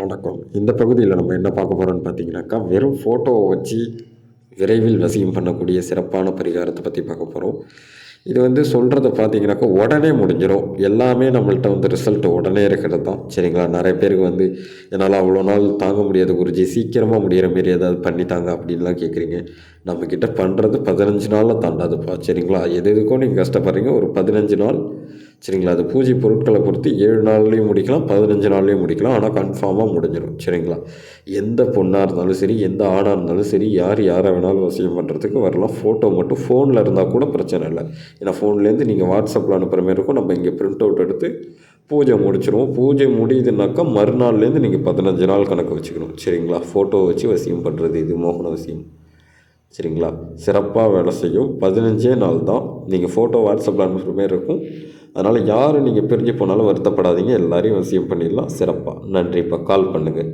வணக்கம். இந்த பகுதியில் நம்ம என்ன பார்க்க போகிறோம்னு பார்த்தீங்கன்னாக்கா வெறும் ஃபோட்டோவை வச்சு விரைவில் வசியம் பண்ணக்கூடிய சிறப்பான பரிகாரத்தை பற்றி பார்க்க போகிறோம் இது வந்து சொல்கிறத பார்த்தீங்கன்னாக்கா உடனே முடிஞ்சிடும் எல்லாமே நம்மள்ட்ட வந்து ரிசல்ட் உடனே இருக்கிறது தான். சரிங்களா? நிறைய பேருக்கு வந்து என்னால் அவ்வளோ நாள் தாங்க முடியாது குருஜி. சீக்கிரமாக முடிகிற மாரி ஏதாவது பண்ணித்தாங்க அப்படின்லாம் கேட்குறீங்க நம்மக்கிட்ட பண்ணுறது பதினஞ்சு நாளில் தாண்டாதுப்பா. சரிங்களா? எது எதுக்கும் நீங்கள் கஷ்டப்படுறீங்க. ஒரு பதினஞ்சு நாள் சரிங்களா? அது பூஜை பொருட்களை பொறுத்து ஏழு நாள்லேயும் முடிக்கலாம் பதினஞ்சு நாள்லேயும் முடிக்கலாம். ஆனால் கன்ஃபார்மாக முடிஞ்சிடும். சரிங்களா? எந்த பொண்ணாக இருந்தாலும் சரி எந்த ஆணாக இருந்தாலும் சரி யார் யாரை வேணாலும் வசியம் பண்ணுறதுக்கு வரலாம். ஃபோட்டோ மட்டும் ஃபோனில் இருந்தால் கூட பிரச்சனை இல்லை. ஏன்னா ஃபோன்லேருந்து நீங்கள் வாட்ஸ்அப்பில் அனுப்புகிற மாதிரி இருக்கும். நம்ம இங்கே பிரிண்ட் அவுட் எடுத்து பூஜை முடிச்சிருவோம். பூஜை முடியுதுனாக்கா மறுநாள்லேருந்து நீங்கள் பதினஞ்சு நாள் கணக்கு வச்சுக்கணும். சரிங்களா? ஃபோட்டோ வச்சு வசியம் பண்ணுறது இது மோகன வசியம். சரிங்களா? சிறப்பாக வேலை செய்யும். பதினஞ்சே நாள் தான். நீங்கள் ஃபோட்டோ வாட்ஸ்அப்பில் அனுப்புகிற மாதிரி இருக்கும். அதனால் யார் நீங்கள் பிரிஞ்சு போனாலும் வருத்தப்படாதீங்க. எல்லாரையும் வசியம் பண்ணிடலாம். சிறப்பாக நன்றி. இப்போ கால் பண்ணுங்கள்